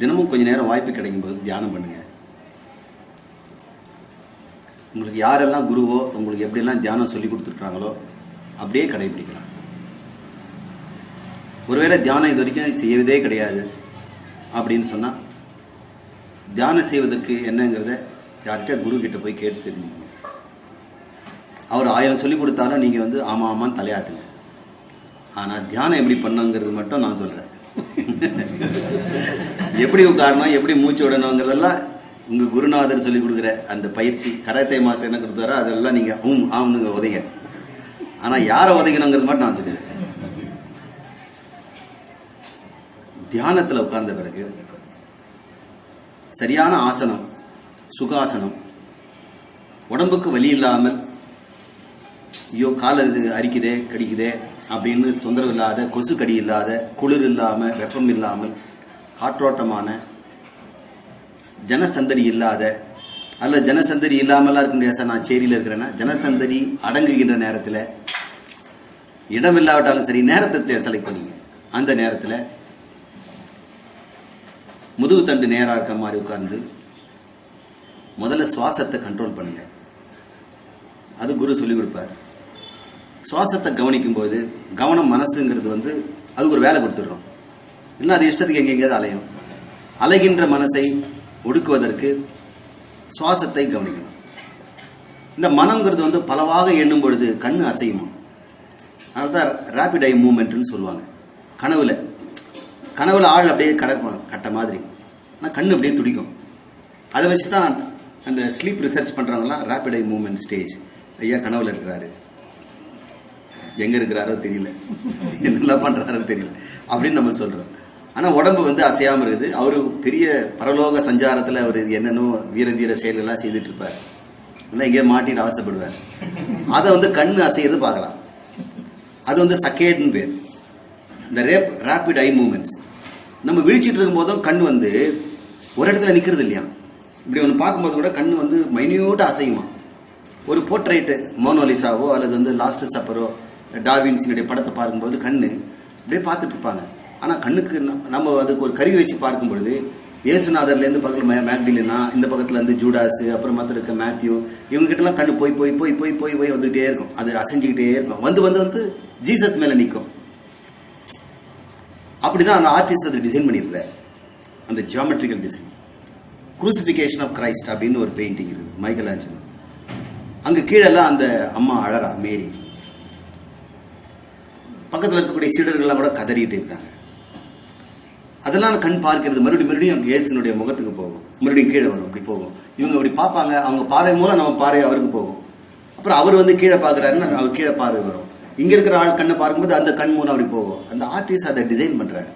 தினமும் கொஞ்ச நேரம் வாய்ப்பு கிடைக்கும் போது தியானம் பண்ணுங்க. உங்களுக்கு யாரெல்லாம் குருவோ உங்களுக்கு எப்படியெல்லாம் தியானம் சொல்லி கொடுத்துருக்காங்களோ அப்படியே கடைபிடிக்கலாம். ஒருவேளை தியானம் இது வரைக்கும் செய்யவதே கிடையாது அப்படின்னு சொன்னால் தியானம் செய்வதற்கு என்னங்கிறத யார்கிட்ட குரு கிட்ட போய் கேட்டு தெரிஞ்சுக்கணும் அவர் ஆயிரம் சொல்லி கொடுத்தாலும் நீங்கள் வந்து ஆமாம் ஆமான்னு தலையாட்டுங்க. ஆனால் தியானம் எப்படி பண்ணுங்கிறது மட்டும் நான் சொல்கிறேன் எப்படி உட்காரணும் எப்படி மூச்சு விடணுங்கிறதெல்லாம் உங்க குருநாதர் சொல்லி கொடுக்குற அந்த பயிற்சி கராத்தே மாஸ்டர் என்ன கொடுத்தாரோ அதெல்லாம் நீங்க ஹம் ஆம்னுங்க உதைங்க. ஆனா யாரை உதைக்கணுங்கிறது மட்டும் நான் தெரியுது தியானத்துல உட்கார்ந்த பிறகு சரியான ஆசனம் சுகாசனம் உடம்புக்கு வலி இல்லாமல் ஐயோ கால இது அரிக்குதே கடிக்குதே அப்படின்னு தொந்தரவு இல்லாத கொசு கடி இல்லாத குளிர் இல்லாமல் வெப்பம் இல்லாமல் காற்றோட்டமான ஜனசந்தடி இல்லாத அல்ல ஜனசந்தடி இல்லாமலாம் இருக்க முடியாது சார் நான் சேரியில் இருக்கிறேன்னா ஜனசந்தடி அடங்குகின்ற நேரத்தில் இடம் இல்லாவிட்டாலும் சரி நேரத்தை செலக்ட் பண்ணிங்க. அந்த நேரத்தில் முதுகு தண்டு நேராக இருக்க மாதிரி உட்கார்ந்து முதல்ல சுவாசத்தை கண்ட்ரோல் பண்ணுங்க. அது குரு சொல்லிக் கொடுப்பார். சுவாசத்தை கவனிக்கும் போது கவனம் மனசுங்கிறது வந்து அதுக்கு ஒரு வேலை கொடுத்துடுறோம். இல்லை அது இஷ்டத்துக்கு எங்கெங்கேயாவது அலையும். அலைகின்ற மனசை ஒடுக்குவதற்கு சுவாசத்தை கவனிக்கணும். இந்த மனம்ங்கிறது வந்து பலவாக எண்ணும் பொழுது கண் அசையுமா அதனால தான் ரேபிட் ஐ மூமெண்ட்னு சொல்லுவாங்க. கனவுல. கனவுல ஆள் அப்படியே கடக்கும் கட்ட மாதிரி. ஆனால் கண் அப்படியே துடிக்கும். அதை வச்சு தான் அந்த ஸ்லீப் ரிசர்ச் பண்ணுறவங்களாம் ரேபிட் ஐ மூமெண்ட் ஸ்டேஜ் ஐயா கனவுல இருக்கிறாரு. எங்க இருக்கிறாரோ தெரியல. என்னெல்லாம் பண்றாரோ தெரியல. அப்படின்னு நம்ம சொல்றோம். ஆனா உடம்பு வந்து அசையாம இருக்குது. அவர் பெரிய பரலோக சஞ்சாரத்துல அவர் என்னென்னோ வீர தீர செயல் எல்லாம் செய்துட்டு இருப்பார் இல்லை எங்கேயோ மாட்டிட்டு அவஸ்தைப்படுவார் அதை வந்து கண்ணு அசைகிறது பார்க்கலாம். அது வந்து சக்கேட்னு பேர். இந்த ரேப் ரேபிட் ஐ மூமெண்ட்ஸ் நம்ம விழிச்சிட்டு இருக்கும்போதும் கண் வந்து ஒரு இடத்துல நிற்கிறது இல்லையா? இப்படி ஒன்று பார்க்கும்போது கூட கண் வந்து மைன்யூட்டாக அசையுமா? ஒரு போர்ட்ரைட்டு மோனோலிசாவோ அல்லது வந்து லாஸ்ட் சப்பரோ டார்வின்ஸினுடைய படத்தை பார்க்கும்போது கண்ணு அப்படியே பார்த்துட்டு இருப்பாங்க. ஆனால் கண்ணுக்கு நம்ம அதுக்கு ஒரு கருவி வச்சு பார்க்கும் பொழுது இயேசுநாதர்லேருந்து பக்கத்தில் மே மேக்டிலினா இந்த பக்கத்தில் இருந்து ஜூடாஸ் அப்புறம் மற்ற இருக்க மேத்யூ இவங்ககிட்டலாம் கண் கண்ணு போய் போய் போய் போய் போய் போய் வந்துகிட்டே இருக்கும். அது அசைஞ்சுக்கிட்டே இருக்கும். வந்து வந்து வந்து ஜீசஸ் மேலே நிற்கும் அப்படி தான் அந்த ஆர்டிஸ்ட் அதை டிசைன் பண்ணியிருக்காரு அந்த geometrical design crucifixion of Christ அப்படின்னு ஒரு பெயிண்டிங் இருக்குது மைக்கேல் ஆஞ்சலோ அங்கே கீழெல்லாம் அந்த அம்மா அழறா மேரி. பக்கத்தில் இருக்கக்கூடிய சீடர்கள்லாம் கூட கதறிட்டு இருக்காங்க. அதெல்லாம் கண் பார்க்கிறது மறுபடியும் மறுபடியும் இயேசுனுடைய முகத்துக்கு போகும். மறுபடியும் கீழே வரும் அப்படி போகும். இவங்க அப்படி பார்ப்பாங்க அவங்க பாறை மூலம் நம்ம பாறை அவருக்கு போகும். அப்புறம் அவர் வந்து கீழே பார்க்குறாருன்னு அவர் கீழே பார்வை வரும். இங்கே இருக்கிற ஆள் கண்ணை பார்க்கும்போது அந்த கண் மூலம் அப்படி போகும். அந்த ஆர்டிஸ்ட் அதை டிசைன் பண்ணுறாரு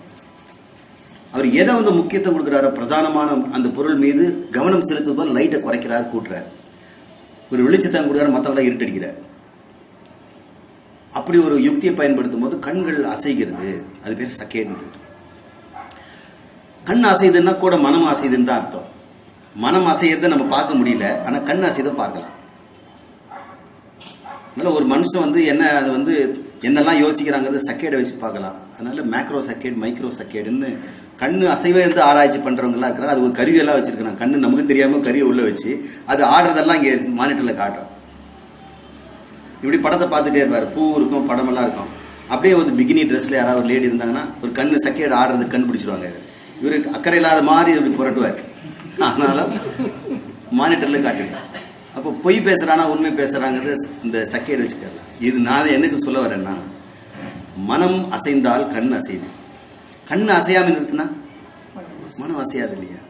அவர் எதை வந்து முக்கியத்துவம் கொடுக்குறாரோ பிரதானமான அந்த பொருள் மீது கவனம் செலுத்தும் லைட்டை குறைக்கிறார் கூட்டுறார். ஒரு வெளிச்சத்தை கொடுக்குறாரு மற்றவங்களாம் இருட்டடிக்கிறார். அப்படி ஒரு யுக்தியை பயன்படுத்தும் போது கண்கள் அசைகிறது. அது பேர் சக்கேட்னு பேர். கண் அசைதுன்னா கூட மனம் அசைதுன்னு தான் அர்த்தம். மனம் அசையதை நம்ம பார்க்க முடியல ஆனால் கண் அசைதை பார்க்கலாம். அதனால ஒரு மனுஷன் வந்து என்ன அது வந்து என்னெல்லாம் யோசிக்கிறாங்கிறது சக்கேடை வச்சு பார்க்கலாம். அதனால மேக்ரோ சக்கேட் மைக்ரோ சக்கேடுன்னு கண் அசைவை வந்து ஆராய்ச்சி பண்றவங்கலாம் இருக்கிறாங்க. அது ஒரு கருவியெல்லாம் வச்சிருக்காங்க கண்ணு நமக்கு தெரியாமல் கருவியை உள்ளே வச்சு அது ஆடுறதெல்லாம் இங்கே மானிட்டரில் காட்டும் இப்படி படத்தை பார்த்துட்டே இருப்பார். பூ இருக்கும் படமெல்லாம் இருக்கும். அப்படியே ஒரு பிகினி ட்ரெஸ்ல யாராவது ஒரு லேடி இருந்தாங்கன்னா ஒரு கண்ணு சக்கையோட ஆடுறது கண் பிடிச்சிருவாங்க இவருக்கு அக்கறை இல்லாத மாதிரி இப்படி புரட்டுவார். அதனால மானிட்டர்ல காட்டிடும் அப்போ பொய் பேசுறானா உண்மை பேசுறாங்கிறது இந்த சக்கையை வச்சுக்கலாம் இது நான் எனக்கு சொல்ல வரேன்னா மனம் அசைந்தால் கண் அசைது. கண் அசையாம இருக்குன்னா மனம் அசையாது இல்லையா?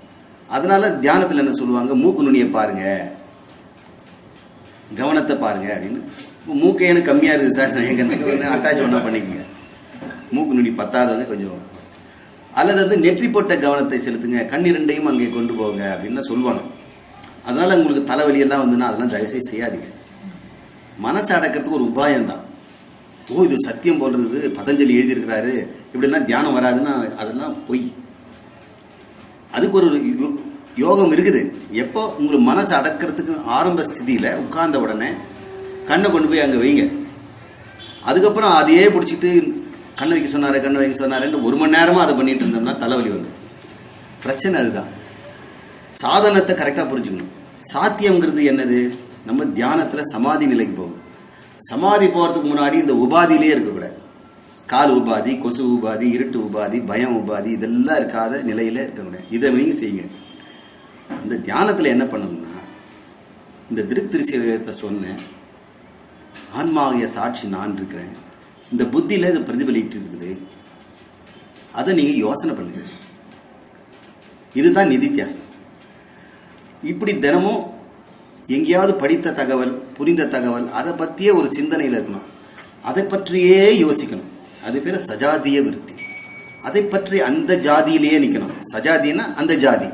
அதனால தியானத்தில் என்ன சொல்லுவாங்க? மூக்கு நுனியை பாருங்க. கவனத்தை பாருங்க அப்படின்னு மூக்கு எனக்கு கம்மியா இருக்குது சார். எங்க அட்டாச் ஒன்றா பண்ணிக்கோங்க. மூக்கு நுனி பத்தாதவங்க கொஞ்சம் அல்லது வந்து நெற்றி போட்ட கவனத்தை செலுத்துங்க. கண் இரண்டையும் அங்கே கொண்டு போங்க அப்படின்னு சொல்லுவாங்க. அதனால உங்களுக்கு தலைவலியெல்லாம் வந்துன்னா அதெல்லாம் தயவுசெய்து செய்யாதீங்க. மனசை அடக்கிறதுக்கு ஒரு உபாயம் தான் ஓ இது சத்தியம் போடுறது பதஞ்சலி எழுதியிருக்கிறாரு. இப்படிலாம் தியானம் வராதுன்னா அதெல்லாம் பொய். அதுக்கு ஒரு யோ- யோகம் இருக்குது. எப்போ உங்களுக்கு மனசை அடக்கிறதுக்கு ஆரம்ப ஸ்திதியில் உட்கார்ந்த உடனே கண்ணை கொண்டு போய் அங்கே வைங்க. அதுக்கப்புறம் அதையே பிடிச்சிட்டு கண்ணை வைக்க சொன்னார் கண்ணை வைக்க சொன்னாருன்னு ஒரு மணி நேரமாக அதை பண்ணிட்டு இருந்தோம்னா தலைவலி வந்து பிரச்சனை அதுதான். சாதனத்தை கரெக்டாக புரிஞ்சுக்கணும். சாத்தியங்கிறது என்னது? நம்ம தியானத்தில் சமாதி நிலைக்கு போகும் சமாதி போகிறதுக்கு முன்னாடி இந்த உபாதியிலே இருக்கக்கூடாது. கால் உபாதி கொசு உபாதி இருட்டு உபாதி பயம் உபாதி இதெல்லாம் இருக்காத நிலையில் இருக்கக்கூடாது இதை நீங்கள் செய்யுங்க. அந்த தியானத்தில் என்ன பண்ணணும்னா இந்த திருத்திருசியத்தை சொன்னேன். ஆன்மாவிய சாட்சி நான் இருக்கிறேன். இந்த புத்தியில் இது பிரதிபலிட்டு இருக்குது அதை நீங்கள் யோசனை பண்ணுங்க. இதுதான் நிதித்தியாசம். இப்படி தினமும் எங்கேயாவது படித்த தகவல் புரிந்த தகவல் அதை பற்றியே ஒரு சிந்தனையில் இருக்கணும். அதை பற்றியே யோசிக்கணும். அது பேர் சஜாதிய விருத்தி. அதை பற்றி அந்த ஜாதியிலேயே நிற்கணும் சஜாதினா அந்த ஜாதி.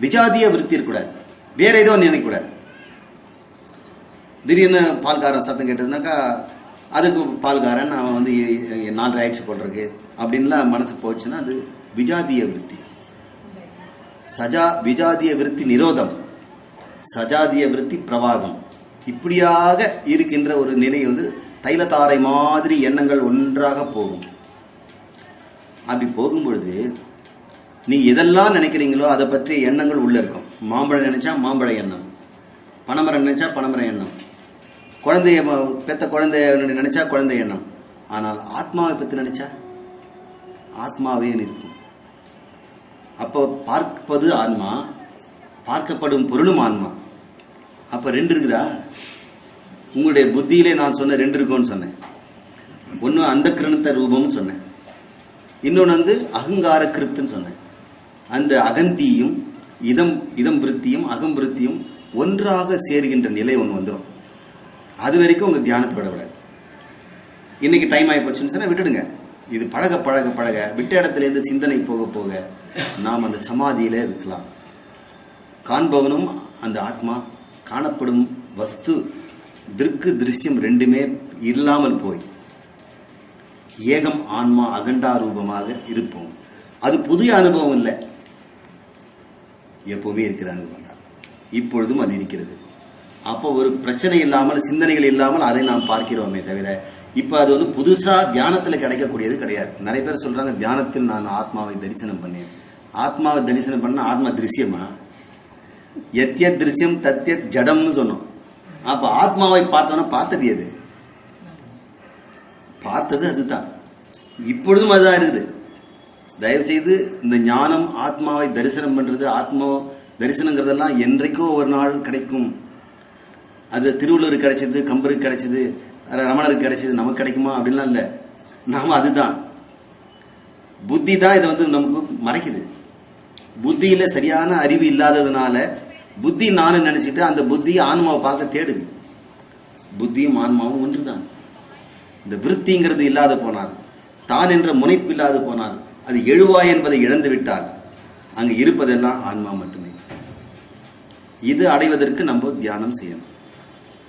விஜாதிய விருத்தி இருக்கக்கூடாது. வேற ஏதோ நினைக்கக்கூடாது. திடீர்னு பால்காரன் சத்தம் கேட்டதுனாக்கா அதுக்கு பால்காரன் அவன் வந்து நாலு ஆயிடுச்சு போடுறதுக்கு அப்படின்லாம் மனசு போச்சுன்னா அது விஜாதிய விருத்தி. சஜா விஜாதிய விருத்தி நிரோதம். சஜாதிய விருத்தி பிரவாகம். இப்படியாக இருக்கின்ற ஒரு நிலை வந்து தைலத்தாரை மாதிரி எண்ணங்கள் ஒன்றாக போகும். அப்படி போகும்பொழுது நீ எதெல்லாம் நினைக்கிறீங்களோ அதை பற்றிய எண்ணங்கள் உள்ள இருக்கும். மாம்பழம் நினைச்சா மாம்பழ எண்ணம். பனைமரம் நினைச்சா பனைமர எண்ணம். குழந்தைய பெத்த குழந்தைய நினைச்சா குழந்தை எண்ணம். ஆனால் ஆத்மாவை பற்றி நினைச்சா ஆத்மாவே நிற்கும். அப்போ பார்ப்பது ஆன்மா பார்க்கப்படும் பொருளும் ஆன்மா. அப்போ ரெண்டு இருக்குதா? உங்களுடைய புத்தியிலே நான் சொன்ன ரெண்டு இருக்கும்னு சொன்னேன். ஒன்று அந்த கிரணத்த ரூபம்னு சொன்னேன். இன்னொன்று வந்து அகங்கார கிருத்துன்னு சொன்னேன். அந்த அகந்தியும் இதம் இதம் விருத்தியும் அகம்பிருத்தியும் ஒன்றாக சேர்கின்ற நிலை ஒன்று வந்துடும் அது வரைக்கும் உங்கள் தியானத்தை விடக்கூடாது. இன்னைக்கு டைம் ஆகி போச்சுன்னு சொன்னா விட்டுடுங்க. இது பழக பழக பழக. விட்ட இடத்துலேருந்து சிந்தனை போக போக நாம் அந்த சமாதியில் இருக்கலாம். காண்பவனும் அந்த ஆத்மா. காணப்படும் வஸ்து திருக்கு திருஷ்யம் ரெண்டுமே இல்லாமல் போய் ஏகம் ஆன்மா அகண்டா ரூபமாக இருப்போம். அது புதிய அனுபவம் இல்லை. எப்பவுமே இருக்கிற அனுபவம் தான். இப்பொழுதும் அது இருக்கிறது. அப்போ ஒரு பிரச்சனை இல்லாமல் சிந்தனைகள் இல்லாமல் அதை நாம் பார்க்கிறோமே தவிர இப்போ அது வந்து புதுசாக தியானத்தில் கிடைக்கக்கூடியது கிடையாது. நிறைய பேர் சொல்கிறாங்க தியானத்தில் நான் ஆத்மாவை தரிசனம் பண்ணேன். ஆத்மாவை தரிசனம் பண்ண ஆத்மா திருஷ்யமா? எத்யத் திருஷ்யம் தத்யத் ஜடம்னு சொன்னோம். அப்போ ஆத்மாவை பார்த்தோன்னா பார்த்தது எது? பார்த்தது அதுதான். இப்பொழுதும் அதுதான் இருக்குது. தயவுசெய்து இந்த ஞானம் ஆத்மாவை தரிசனம் பண்ணுறது ஆத்மா தரிசனங்கிறதெல்லாம் என்றைக்கோ ஒரு நாள் கிடைக்கும். அது திருவள்ளுவருக்கு கிடைச்சது கம்பருக்கு கிடைச்சது ரமணருக்கு கிடைச்சது நமக்கு கிடைக்குமா அப்படின்லாம் இல்லை. நாம் அதுதான். புத்தி தான் இதை வந்து நமக்கு மறைக்குது. புத்தியில் சரியான அறிவு இல்லாததுனால புத்தி நானும் நினச்சிட்டு அந்த புத்தி ஆன்மாவை பார்க்க தேடுது. புத்தியும் ஆன்மாவும் ஒன்று தான் இந்த விருத்திங்கிறது இல்லாத போனால் தான் என்ற முனைப்பு இல்லாது போனால் அது எழுவாய் என்பதை இழந்து விட்டால் அங்கு இருப்பதெல்லாம் ஆன்மா மட்டுமே. இது அடைவதற்கு நம்ம தியானம் செய்யணும்.